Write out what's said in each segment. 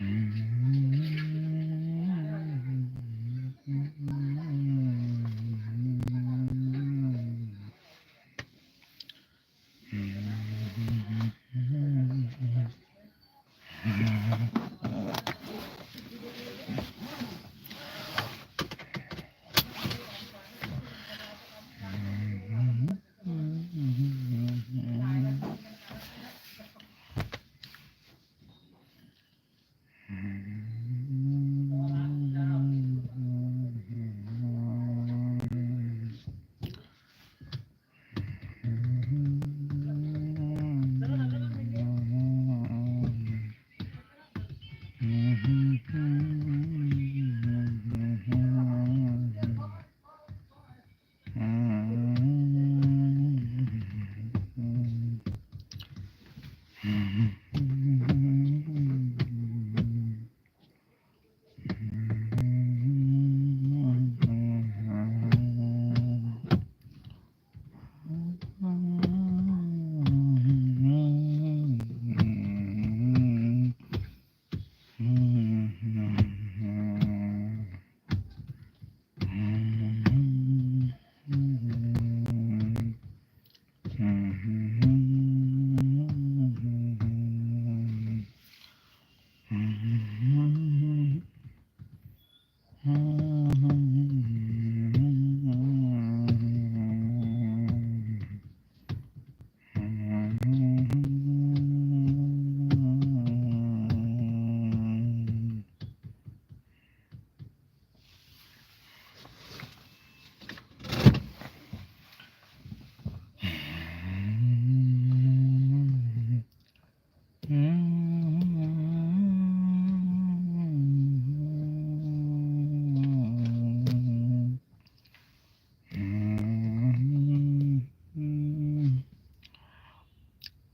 Mm-hmm. Mm.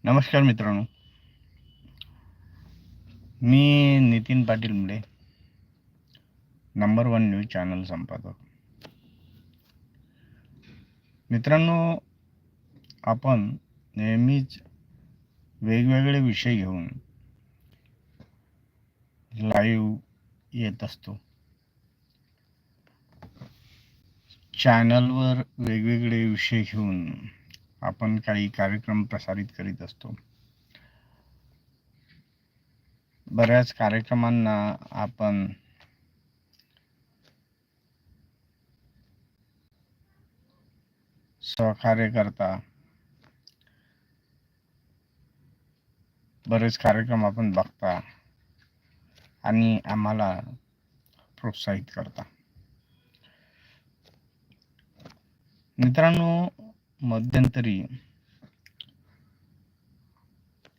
नमस्कार मित्रांनो. मी नितीन पाटील मुळे नंबर वन न्यूज चॅनल संपादक. मित्रांनो आपण नेहमीच वेगवेगळे विषय घेऊन लाईव्ह येत असतो. चॅनलवर वेगवेगळे विषय घेऊन आपण काही कार्यक्रम प्रसारित करीत असतो. बऱ्याच कार्यक्रमांना आपण सहकार्य करता. बरेच कार्यक्रम आपण बघता आणि आम्हाला प्रोत्साहित करता. मित्रांनो मध्यंतरी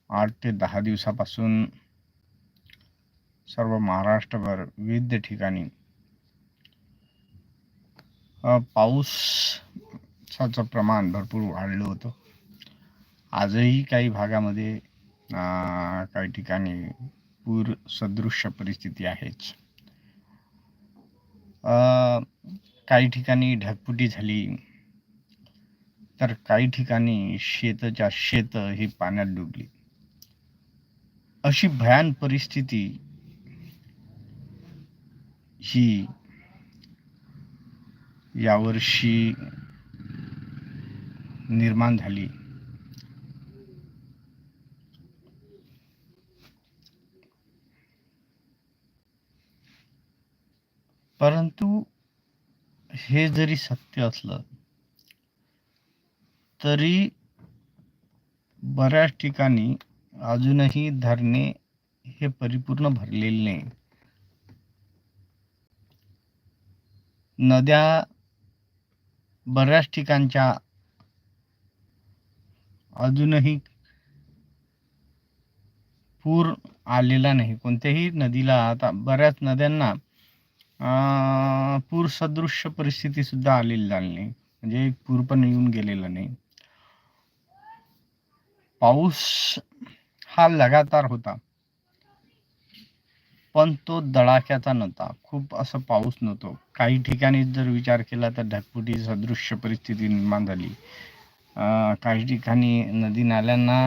आठ ते दहा दिवसापासून सर्व महाराष्ट्रभर विविध ठिकाणी पाऊसाचं प्रमाण भरपूर वाढलं होतं. आजही काही भागामध्ये काही ठिकाणी पूर सदृश्य परिस्थिती आहेच. काही ठिकाणी ढगफुटी झाली. तर काही ठिकाणी शेतच्या शेत ही पाण्यात डुबली. अशी भयान परिस्थिती ही यावर्षी निर्माण झाली. परंतु हे जरी सत्य असलं तरी बऱ्याच ठिकाणी अजूनही धरणे हे परिपूर्ण भरलेले नाही. नद्या बऱ्याच ठिकाणच्या अजूनही पूर आलेला नाही. कोणत्याही नदीला आता बऱ्याच नद्यांना पूर सदृश्य परिस्थिती सुद्धा आलेली झाली नाही. म्हणजे एक पूर पण येऊन गेलेला नाही. पाऊस हा लगातार होता. पण तो दडाक्याचा नव्हता. खूप असं पाऊस नव्हतो. काही ठिकाणी जर विचार केला तर ढगफुटी सदृश्य परिस्थिती निर्माण झाली. काही ठिकाणी नदी नाल्यांना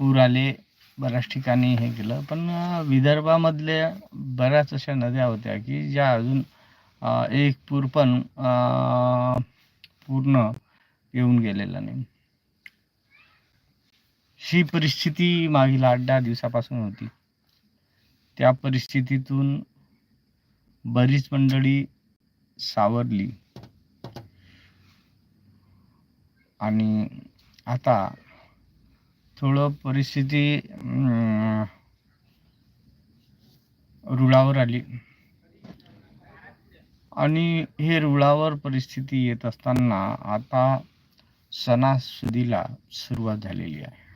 पूर आले. बऱ्याच ठिकाणी हे केलं. पण विदर्भामधल्या बऱ्याच अशा नद्या होत्या की ज्या अजून एक पूर पण पूर्ण येऊन गेलेला नाही. ही परिस्थिती मागील आठ दहा दिवसापासून होती. त्या परिस्थितीतून बरीच मंडळी सावरली. आणि आता थोडं परिस्थिती रुळावर आली. आणि हे रुळावर परिस्थिती येत असताना आता सणासुदीला सुरुवात झालेली आहे.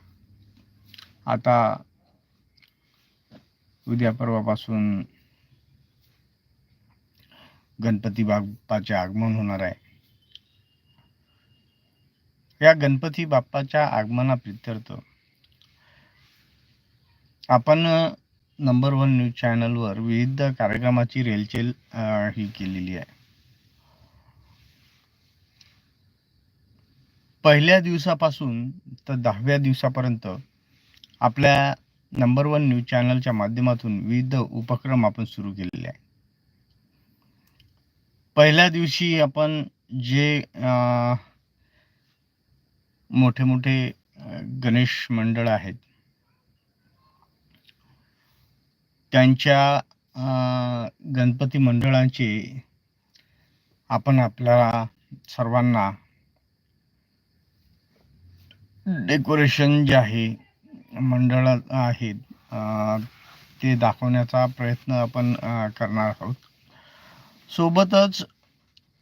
आता उद्या परवापासून गणपती बाप्पाचे आगमन होणार आहे. या गणपती बाप्पाच्या आगमनाप्रित्यर्थ आपण नंबर वन न्यूज चॅनलवर विविध कार्यक्रमाची रेलचेल ही केलेली आहे. पहिल्या दिवसापासून तर दहाव्या दिवसापर्यंत आपल्या नंबर वन न्यूज चॅनलच्या माध्यमातून विविध उपक्रम आपण सुरू केलेले आहे पहिल्या दिवशी आपण जे मोठे मोठे गणेश मंडळ आहेत त्यांच्या गणपती मंडळांचे आपण आपल्या सर्वांना डेकोरेशन जे आहे मंडळ आहेत. ते दाखवण्याचा प्रयत्न आपण करणार आहोत. सोबतच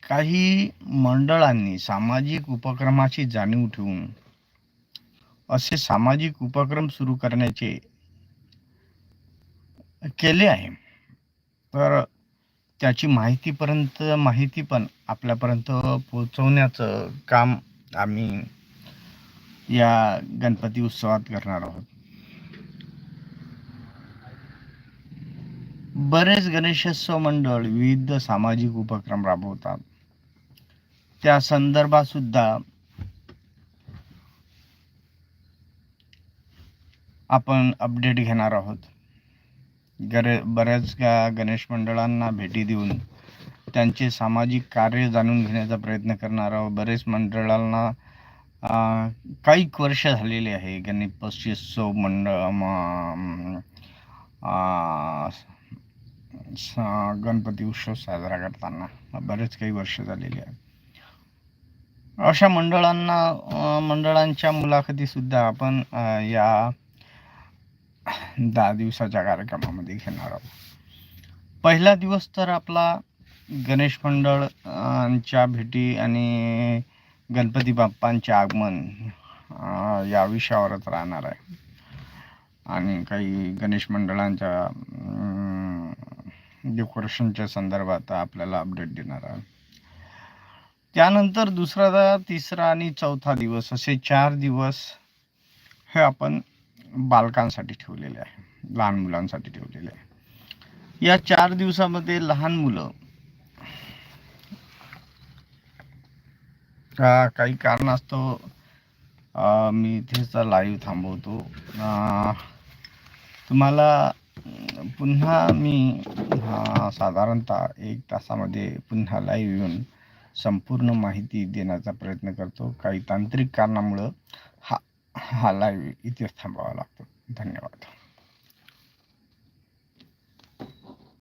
काही मंडळांनी सामाजिक उपक्रमाची जाणीव ठेवून असे सामाजिक उपक्रम सुरू करण्याचे केले आहे. तर त्याची माहितीपर्यंत माहिती पण आपल्यापर्यंत पोहोचवण्याचं काम आम्ही या गणपती उत्सवात करणार आहोत. बरेच गणेशोत्सव मंडळ विविध सामाजिक उपक्रम राबवतात. त्या संदर्भात सुद्धा आपण अपडेट घेणार आहोत. गरे बऱ्याच गणेश मंडळांना भेटी देऊन त्यांचे सामाजिक कार्य जाणून घेण्याचा प्रयत्न करणार आहोत. बरेच मंडळांना काही वर्ष झालेले आहे गणेशोत्सव मंडळ स- गणपती उत्सव साजरा करताना. बरेच काही वर्ष झालेली आहे. अशा मंडळांना मंडळांच्या मुलाखतीसुद्धा आपण या दहा दिवसाच्या कार्यक्रमामध्ये घेणार आहोत. पहिला दिवस तर आपला गणेश मंडळांच्या भेटी आणि गणपती बाप्पांचे आगमन या विषयावरच राहणार आहे. आणि काही गणेश मंडळांच्या डेकोरेशनच्या संदर्भात आपल्याला अपडेट देणार आहे त्यानंतर दुसरा तिसरा आणि चौथा दिवस असे चार दिवस हे आपण बालकांसाठी ठेवलेले आहे लहान मुलांसाठी ठेवलेले आहे. या चार दिवसामध्ये लहान मुलं काही कारणास्तव मी इथेच लाईव्ह थांबवतो. तुम्हाला पुन्हा मी साधारणतः एक तासामध्ये पुन्हा लाईव्ह येऊन संपूर्ण माहिती देण्याचा प्रयत्न करतो. काही तांत्रिक कारणामुळं हा हा लाईव्ह इथेच थांबावा लागतो. धन्यवाद.